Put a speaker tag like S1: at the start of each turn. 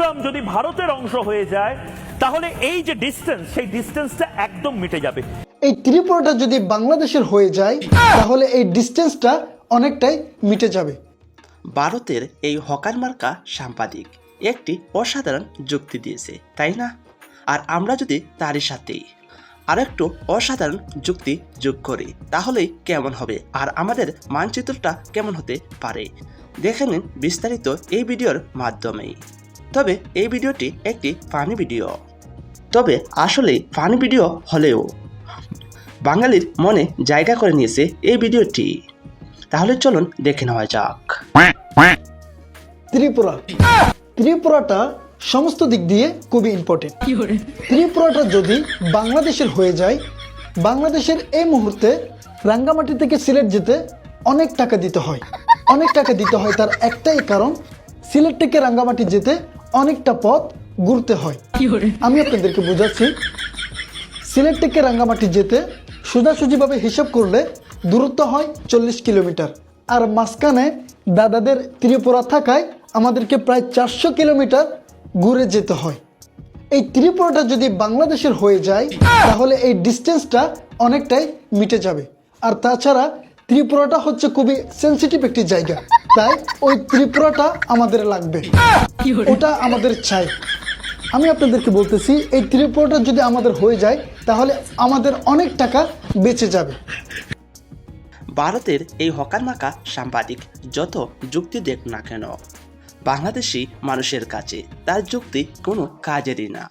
S1: কুড়িগ্রাম যদি ভারতের অংশ হয়ে যায় তাহলে এই যে ডিস্টেন্স সেই ডিস্টেন্সটা একদম মিটে যাবে।
S2: এই ত্রিপুরাটা যদি বাংলাদেশের হয়ে যায় তাহলে এই ডিস্টেন্সটা অনেকটাই মিটে যাবে।
S3: ভারতের এই হকার মার্কা সাংবাদিক একটি অসাধারণ যুক্তি দিয়েছে তাই না? আর আমরা যদি তারই সাথেই আরেকটু অসাধারণ যুক্তি যোগ করি তাহলেই কেমন হবে? আর আমাদের মানচিত্রটা কেমন হতে পারে? দেখে নিন বিস্তারিত এই ভিডিওর মাধ্যমেই। তবে এই ভিডিওটি একটি ফানি ভিডিও তবে আসলে ফানি ভিডিও হলেও বাঙালির মনে জায়গা করে নিয়েছে এই ভিডিওটি। তাহলে চলুন দেখে নেওয়া যাক।
S2: ত্রিপুরা। ত্রিপুরাটা সমস্ত দিক দিয়ে খুবই ইম্পর্টেন্ট ত্রিপুরাটা যদি বাংলাদেশের হয়ে যায় বাংলাদেশের এই মুহূর্তে রাঙ্গামাটি থেকে সিলেট যেতে অনেক টাকা দিতে হয়। অনেক টাকা দিতে হয় তার একটাই কারণ সিলেট থেকে রাঙ্গামাটি যেতে অনেকটা পথ ঘুরতে হয়। আমি আপনাদেরকে বোঝাচ্ছি সিলেট থেকে রাঙ্গামাটি যেতে সোজাসুজিভাবে হিসাব করলে দূরত্ব হয় চল্লিশ কিলোমিটার। আর মাঝখানে দাদাদের ত্রিপুরা থাকায় আমাদেরকে প্রায় চারশো কিলোমিটার ঘুরে যেতে হয়। এই ত্রিপুরাটা যদি বাংলাদেশের হয়ে যায় তাহলে এই ডিস্টেন্সটা অনেকটাই মিটে যাবে। আর তাছাড়া ত্রিপুরাটা হচ্ছে খুবই সেন্সিটিভ একটি জায়গা। তাই ওই ত্রিপুরাটা আমাদের লাগবে। ওটা আমাদের চাই। আমি আপনাদেরকে বলতেছি এই ত্রিপুরাটা যদি আমাদের হয়ে যায় তাহলে আমাদের অনেক টাকা বেঁচে যাবে।
S3: ভারতের এই হকার মাকা সাংবাদিক যত যুক্তি দেখ না কেন বাংলাদেশি মানুষের কাছে তার যুক্তি কোনো কাজেরই না।